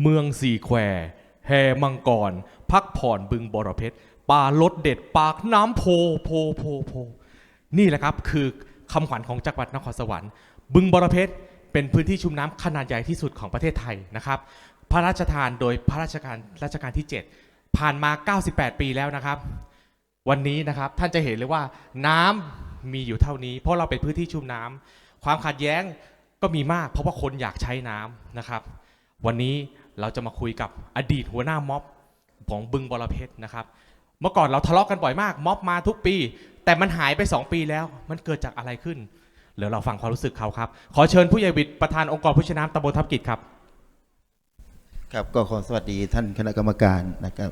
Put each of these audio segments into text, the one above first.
เมืองสี่แควแห่มังกร พักผ่อนบึงบรเพชรป่ารถเด็ดปากน้ำโพโพโพโพ นี่แหละครับคือคำขวัญของจังหวัดนครสวรรค์ บึงบรเพชรเป็นพื้นที่ชุ่มน้ำขนาดใหญ่ที่สุดของประเทศไทยนะครับ พระราชทานโดยพระราชการรัชกาลที่ 7 ผ่านมา 98 ปีแล้วนะครับ วันนี้นะครับท่านจะเห็นเลยว่าน้ำมีอยู่เท่านี้ เพราะเราเป็นพื้นที่ชุ่มน้ำความขัดแย้งก็มีมากเพราะว่าคนอยากใช้น้ำนะครับ วันนี้เราจะมาคุยกับอดีตหัวหน้าม็อบของบึงบรเพชรนะครับ เมื่อก่อนเราทะเลาะกันบ่อยมากม็อบมาทุกปี แต่มันหายไป 2 ปีแล้ว มันเกิดจากอะไรขึ้นเดี๋ยวเราฟังความรู้สึกเขาครับ ขอเชิญผู้ใหญ่วิทย์ประธานองค์กรผู้ชนะตำบลทับกิจครับ ครับก็ขอสวัสดีท่านคณะกรรมการนะครับ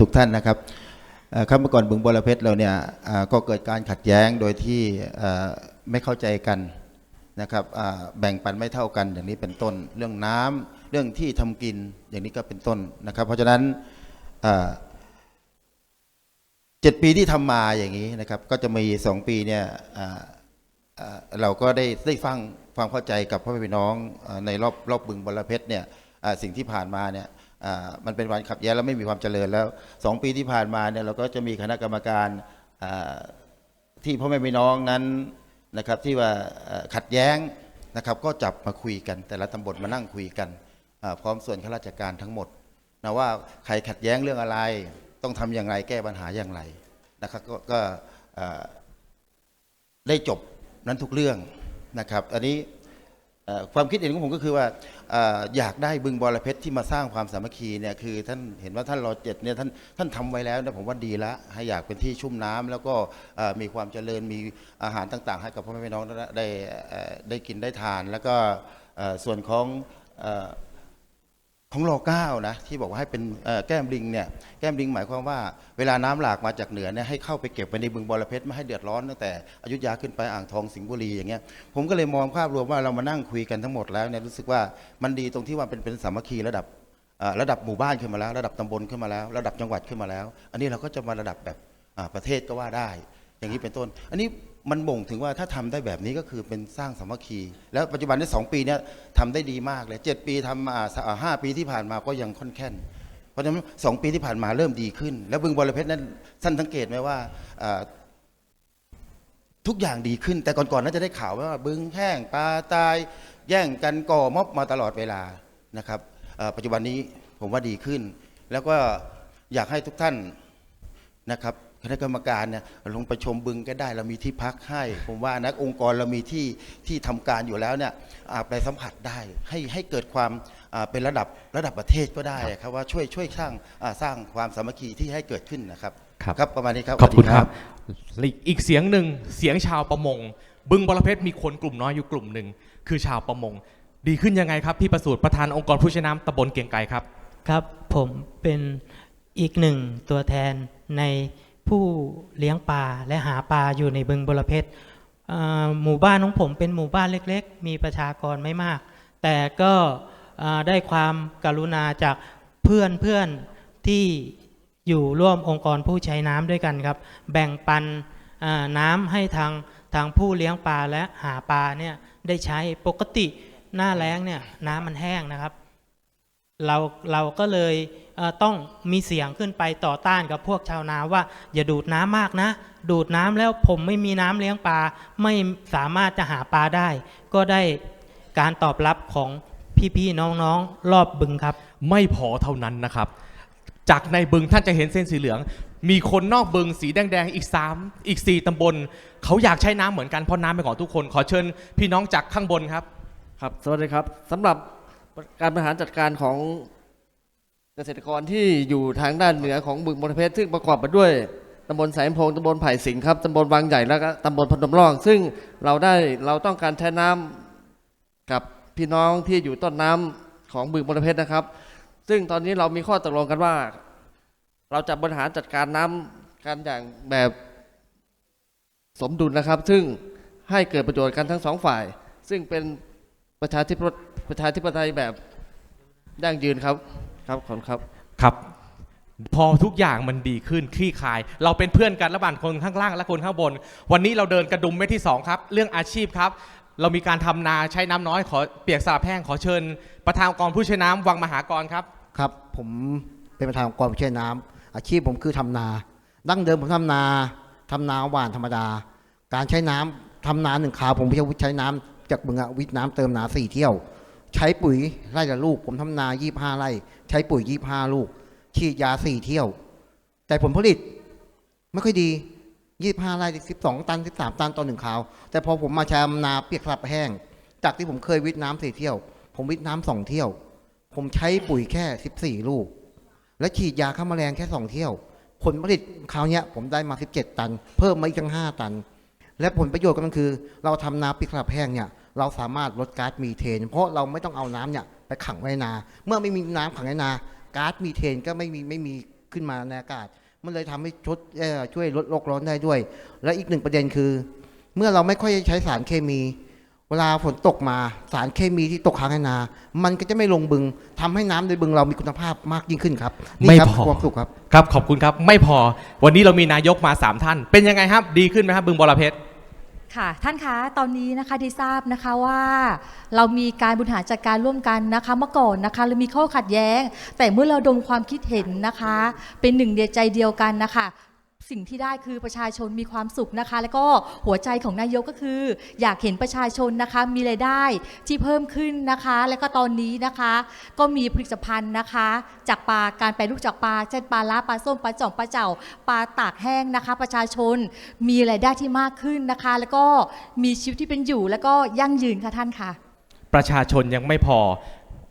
ทุกท่านนะครับครับเมื่อก่อนบึงบรเพชรเราเนี่ยก็เกิดการขัดแย้งโดยที่ไม่เข้าใจกันนะครับแบ่งปันไม่เท่ากันอย่างนี้เป็นต้นเรื่องน้ำ เรื่องที่ทำกินอย่างนี้ก็เป็นต้นนะครับ เพราะฉะนั้นเจ็ดปีที่ทำมาอย่างนี้นะครับ ก็จะมีสองปีเนี่ยเราก็ได้ได้ฟังความเข้าใจกับพ่อแม่พี่น้องอในรอบรอบบึงบรเพชรเนี่ยสิ่งที่ผ่านมาเนี่ยมันเป็นวันขับแย้งแล้วไม่มีความเจริญแล้วสองปีที่ผ่านมาเนี่ยเราก็จะมีคณะกรรมการที่พ่อแม่พี่น้องนั้นนะครับที่ว่าขัดแย้งนะครับก็จับมาคุยกัน แต่ละตำบลมานั่งคุยกัน พร้อมส่วนข้าราชการทั้งหมดนะว่าใครขัดแย้งเรื่องอะไร ต้องทำอย่างไรแก้ปัญหาอย่างไรนะครับก็ก็ได้จบนั้นทุกเรื่องนะครับอันนี้ความคิดเห็นของผมก็คือว่าออยากได้บึงบอระเพ็ดที่มาสร้างความสามัคคีเนี่ยคือท่านเห็นว่าท่านรอเจ็ดเนี่ยท่านท่านทำไว้แล้วนี่ยผมว่าดีละให้อยากเป็นที่ชุ่มน้ำแล้วก็มีความเจริญมีอาหารต่าง ๆ ให้กับพ่อแม่พี่น้องได้ได้กินได้ทาน แล้วก็ส่วนของอ ของรอเก้านะที่บอกว่าให้เป็นแก้มลิงเนี่ยแก้มลิงหมายความว่าเวลาน้ำหลากมาจากเหนือเนี่ยให้เข้าไปเก็บไว้ในบึงบอระเพ็ดไม่ให้เดือดร้อนตั้งแต่อยุธยาขึ้นไปอ่างทองสิงห์บุรีอย่างเงี้ยผมก็เลยมองภาพรวมว่าเรามานั่งคุยกันทั้งหมดแล้วเนี่ยรู้สึกว่ามันดีตรงที่ว่าเป็นเป็นสามัคคีระดับระดับหมู่บ้านขึ้นมาแล้ว ระดับตำบลขึ้นมาแล้ว ระดับจังหวัดขึ้นมาแล้ว อันนี้เราก็จะมาระดับแบบประเทศก็ว่าได้ อย่างนี้เป็นต้น อันนี้ มันบ่งถึงว่าถ้าทำได้แบบนี้ก็คือเป็นสร้างสามัคคี แล้วปัจจุบันในสองปีนี้ทำได้ดีมากเลยเจ็ดปีทำมาห้าปีที่ผ่านมาก็ยังค่อนแค้นเพราะฉะนั้นสองปีที่ผ่านมาเริ่มดีขึ้น แล้วบึงบรเพชรนั้นท่านสังเกตไหมว่าทุกอย่างดีขึ้น แต่ก่อนๆน่าจะได้ข่าวว่าบึงแห้งปลาตาย แย่งกันก่อม็อบมาตลอดเวลานะครับปัจจุบันนี้ผมว่าดีขึ้น แล้วก็อยากให้ทุกท่านนะครับ คณะกรรมการเนี่ยลงไปชมบึงก็ได้เรามีที่พักให้ ผมว่านักองค์กรเรามีที่ที่ทำการอยู่แล้วเนี่ยอ่าไปสัมผัสได้ให้ให้เกิดความอ่าเป็นระดับระดับประเทศก็ได้ครับว่าช่วยช่วยสร้างอ่าสร้างความสามัคคีที่ให้เกิดขึ้นนะครับครับครับประมาณนี้ครับขอบคุณสวัสดี ครับอีกเสียงหนึ่งเสียงชาวประมง บึงบรเพชรมีคนกลุ่มน้อยอยู่กลุ่มหนึ่งคือชาวประมง ดีขึ้นยังไงครับพี่ประสูติประธานองค์กรผู้ใช้น้ำตำบลเกียงไกรครับ ครับผมเป็นอีกหนึ่งตัวแทนใน ผู้เลี้ยงปลาและหาปลาอยู่ในบึงบรเพชรหมู่บ้านของผมเป็นหมู่บ้านเล็กๆ มีประชากรไม่มาก แต่ก็ได้ความกรุณาจากเพื่อนเพื่อนๆที่อยู่ร่วมองค์กรผู้ใช้น้ำด้วยกันครับ แบ่งปันน้ำให้ทางทางผู้เลี้ยงปลาและหาปลาเนี่ยได้ใช้ปกติหน้าแล้งเนี่ยน้ำมันแห้งนะครับ เราเราก็เลย ต้องมีเสียงขึ้นไปต่อต้านกับพวกชาวนาว่า อย่าดูดน้ำมากนะ ดูดน้ำแล้วผมไม่มีน้ำเลี้ยงปลาไม่สามารถจะหาปลาได้ ก็ได้การตอบรับของพี่ๆน้องๆ รอบบึงครับ ไม่พอเท่านั้นนะครับ จากในบึงท่านจะเห็นเส้นสีเหลือง มีคนนอกบึงสีแดงๆอีก3อีก 4ตำบล เขาอยากใช้น้ำเหมือนกันเพราะน้ำเป็นของทุกคนขอเชิญ พี่น้องจากข้างบนครับ ครับสวัสดีครับสำหรับการบริหารจัดการของ เกษตรกรที่อยู่ทางด้านเหนือของบึงบรเพชรซึ่งประกอบไปด้วยตำบลสายพงตำบลไผ่สิงห์ครับตำบลวังใหญ่แล้วก็ตำบลพนมร่อง ซึ่งเราได้เราต้องการใช้น้ำกับพี่น้องที่อยู่ต้นน้ำของบึงบรเพชรนะครับ ซึ่งตอนนี้เรามีข้อตกลงกันว่า เราจะบริหารจัดการน้ำกันอย่างแบบสมดุลนะครับ ซึ่งให้เกิดประโยชน์กันทั้งสองฝ่าย ซึ่งเป็นประชาธิปประชาธิปไตยแบบยั่งยืนครับ ครับขอบคุณครับ ครับ พอทุกอย่างมันดีขึ้นคลี่คลาย เราเป็นเพื่อนกันระหว่างคนข้างล่างและคนข้างบน วันนี้เราเดินกระดุมเม็ดที่สองครับ เรื่องอาชีพครับ เรามีการทำนาใช้น้ำน้อยขอเปียกสลับแห้งขอเชิญ ประธานองค์กรผู้ใช้น้ำวังมหากรครับ ครับ ผมเป็นประธานองค์กรผู้ใช้น้ำอาชีพผมคือทำนา ดั้งเดิมผมทำนาทำนาหวานธรรมดา การใช้น้ำทำนาหนึ่งคราวผมใช้ใช้น้ำจากบึงอะวิทย์น้ำเติมนาสี่เที่ยว ใช้ปุ๋ยไร่ละลูก ผมทำนายี่ห้าไร่ ใช้ปุ๋ยยี่ห้าลูก ฉีดยาสี่เที่ยว แต่ผลผลิตไม่ค่อยดียี่ห้าไร่สิบสองตันสิบสามตันต่อหนึ่งคราว แต่พอผมมาใช้นาเปียกสลับแห้ง จากที่ผมเคยวิทย์น้ำสี่เที่ยว ผมวิทย์น้ำสองเที่ยว ผมใช้ปุ๋ยแค่14ลูก และฉีดยาฆ่าแมลงแค่2เที่ยว ผลผลิตคราวเนี้ยผมได้มา17ตัน เพิ่มมาอีกตั้ง5ตัน และผลประโยชน์ก็คือ เราทำนาปิกสลับแห้งเนี่ย เราสามารถลดก๊าซมีเทน เพราะเราไม่ต้องเอาน้ำเนี่ยไปขังไว้ในนา เมื่อไม่มีน้ำขังในนาก๊าซมีเทนก็ไม่มีไม่มีขึ้นมาในอากาศ มันเลยทำให้ชดเอ่อช่วยลดโลกร้อนได้ด้วย และอีกหนึ่งประเด็นคือ เมื่อเราไม่ค่อยใช้สารเคมี เวลาฝนตกมาสารเคมีที่ตกค้างในนา มันก็จะไม่ลงบึงทำให้น้ำในบึงเรามีคุณภาพมากยิ่งขึ้นครับนี่ไม่ครับพอ ความสุขครับ ครับ ขอบคุณครับ ไม่พอ วันนี้เรามีนายกมา 3 ท่าน เป็นยังไงครับ ดีขึ้นไหมครับ บึงบรเพชร ค่ะท่านคะตอนนี้นะคะที่ทราบนะคะว่า เรามีการบริหารจัดการร่วมกันนะคะเมื่อก่อนนะคะเรามีข้อขัดแย้ง แต่เมื่อเราดมความคิดเห็นนะคะ เป็นหนึ่งเดียวใจเดียวกันนะคะ สิ่งที่ได้คือประชาชนมีความสุขนะคะ แล้วก็หัวใจของนายกก็คือ อยากเห็นประชาชนนะคะมีรายได้ที่เพิ่มขึ้นนะคะ แล้วก็ตอนนี้นะคะ ก็มีผลิตภัณฑ์นะคะ จากปลาการแปรรูปจากปลาเช่นปลาล้าปลาส้มปลาจ่องปลาเจ่าปลาตากแห้งนะคะ ประชาชนมีรายได้ที่มากขึ้นนะคะ แล้วก็มีชีวิตที่เป็นอยู่ แล้วก็ยั่งยืนค่ะท่านค่ะ ประชาชนยังไม่พอ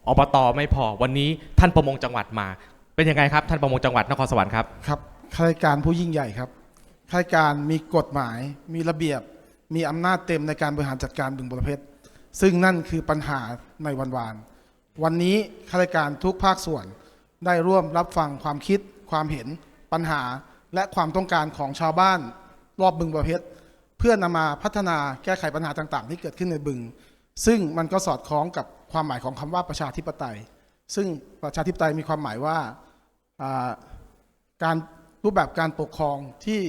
อบตไม่พอวันนี้ท่านประมงจังหวัดมา เป็นยังไงครับท่านประมงจังหวัดนครสวรรค์ครับครับ ข้าราชการผู้ยิ่งใหญ่ครับข้าราชการมีกฎหมาย มีระเบียบ มีอำนาจเต็มในการบริหารจัดการบึงบรเพชรซึ่งนั่นคือปัญหาในวันวาน วันนี้ข้าราชการทุกภาคส่วน ได้ร่วมรับฟังความคิด ความเห็น ปัญหา และความต้องการของชาวบ้าน รอบบึงบรเพชรเพื่อนำมาพัฒนาแก้ไขปัญหาต่าง ๆ ที่เกิดขึ้นในบึง ซึ่งมันก็สอดคล้องกับความหมายของคำว่าประชาธิปไตย ซึ่งประชาธิปไตยมีความหมายว่าอ่าการ รูปแบบการปกครองที่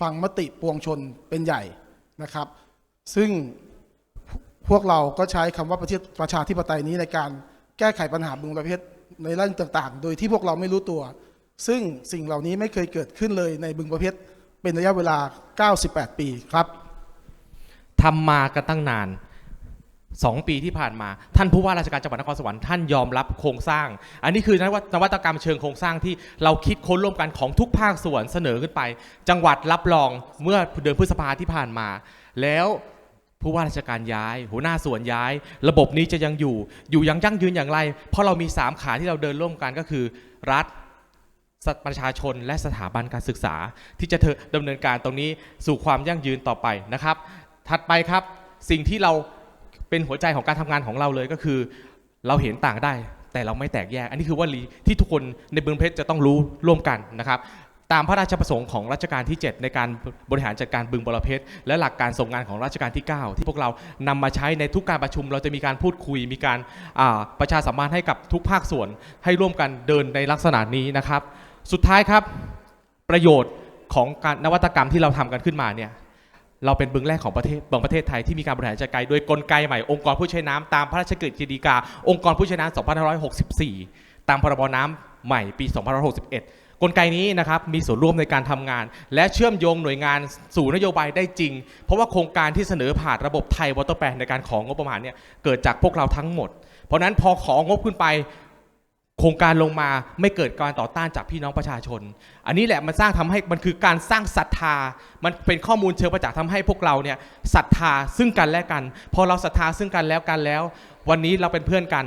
ฟังมติปวงชนเป็นใหญ่นะครับ ซึ่งพวกเราก็ใช้คำว่าประเทศประชาธิปไตยนี้ในการแก้ไขปัญหาบึงประเภทในเรื่องต่างๆ โดยที่พวกเราไม่รู้ตัว ซึ่งสิ่งเหล่านี้ไม่เคยเกิดขึ้นเลยในบึงประเภทเป็นระยะเวลา 98 ปีครับทำมากันตั้งนาน 2 ปีที่ผ่านมา ท่านผู้ว่าราชการจังหวัดนครสวรรค์ท่านยอมรับโครงสร้าง อันนี้คือนวัตนวัตกรรมเชิงโครงสร้างที่เราคิดค้นร่วมกันของทุกภาคส่วนเสนอขึ้นไป จังหวัดรับรองเมื่อเดือนพฤษภาที่ผ่านมา แล้วผู้ว่าราชการย้าย หัวหน้าส่วนย้าย ระบบนี้จะยังอยู่ อยู่ยังยั่งยืนอย่างไร เพราะเรามี 3 ขาที่เราเดินร่วมกันก็คือ รัฐประชาชนและสถาบันการศึกษา ที่จะเธอดำเนินการตรงนี้สู่ความยั่งยืนต่อไปนะครับ ถัดไปครับสิ่งที่เรา เป็นหัวใจของการทำงานของเราเลยก็คือ เราเห็นต่างได้ แต่เราไม่แตกแยก อันนี้คือวลีที่ทุกคนในบึงเพชรจะต้องรู้ร่วมกันนะครับตามพระราชประสงค์ของรัชกาลที่ 7 ในการบริหารจัดการบึงบรเพชรและหลักการส่งงานของรัชกาลที่ 9 ที่พวกเรานำมาใช้ในทุกการประชุม เราจะมีการพูดคุย มีการประชาสัมพันธ์ให้กับทุกภาคส่วน ให้ร่วมกันเดินในลักษณะนี้นะครับ สุดท้ายครับประโยชน์ของการนวัตกรรมที่เราทำกันขึ้นมาเนี่ย เราเป็นบึงแรกของประเทศของประเทศไทยที่มีการบริหารจัดการโดยกลไกใหม่องค์กรผู้ใช้น้ำตามพระราชกฤษฎีกา องค์กรผู้ใช้น้ำ2564 ตามพรบน้ำใหม่ปี 2561 กลไกนี้นะครับมีส่วนร่วมในการทำงาน และเชื่อมโยงหน่วยงานสู่นโยบายได้จริง เพราะว่าโครงการที่เสนอผ่านระบบไทยวอเตอร์แปลในการของงบประมาณเนี่ยเกิดจากพวกเราทั้งหมด เพราะฉะนั้นพอของบขึ้นไป โครงการลงมาไม่เกิดการต่อต้านจากพี่น้องประชาชน อันนี้แหละมันสร้างทำให้มันคือการสร้างศรัทธา มันเป็นข้อมูลเชิงประจักษ์ทำให้พวกเราเนี่ยศรัทธาซึ่งกันและกัน พอเราศรัทธาซึ่งกันแล้วกันแล้ว วันนี้เราเป็นเพื่อนกัน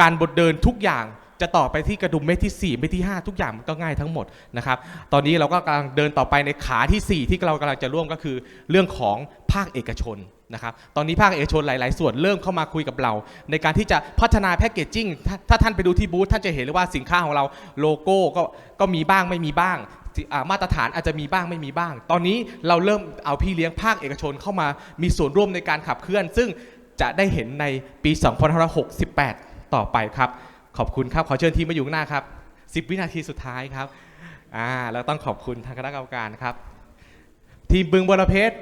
การบทเดินทุกอย่าง จะต่อไปที่กระดุมเม็ดที่ 4 เม็ดที่ 5 ทุกอย่างมันก็ง่ายทั้งหมดนะครับตอนนี้เราก็กำลังเดินต่อไปในขาทีสี่ 4 ที่เรากำลังจะร่วมก็คือ เรื่องของภาคเอกชนนะครับตอนนี้ภาคเอกชนหลาย ๆ ส่วนเริ่มเข้ามาคุยกับเรา ในการที่จะพัฒนาแพคเกจจิ้งถ้าท่านไปดูที่บูธท่านจะเห็นเลยว่าสินค้าของเราโลโก้ก็ก็มีบ้างไม่มีบ้างมาตรฐานอาจจะมีบ้างไม่มีบ้าง ตอนนี้เราเริ่มเอาพี่เลี้ยงภาคเอกชนเข้ามามีส่วนร่วมในการขับเคลื่อน ซึ่งจะได้เห็นในปี 2568 ต่อไปครับ ขอบคุณครับ ขอเชิญทีมมาอยู่ข้างหน้าครับ 10 วินาทีสุดท้ายครับอ่าแล้วต้องขอบคุณทางคณะกรรมการครับ ทีมบึงบรเพชร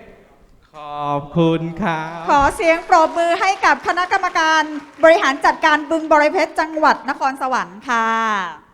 ขขอบคุณครับ ขอเสียงปรบมือให้กับคณะกรรมการบริหารจัดการบึงบริเพชรจังหวัดนครสวรรค์ค่ะ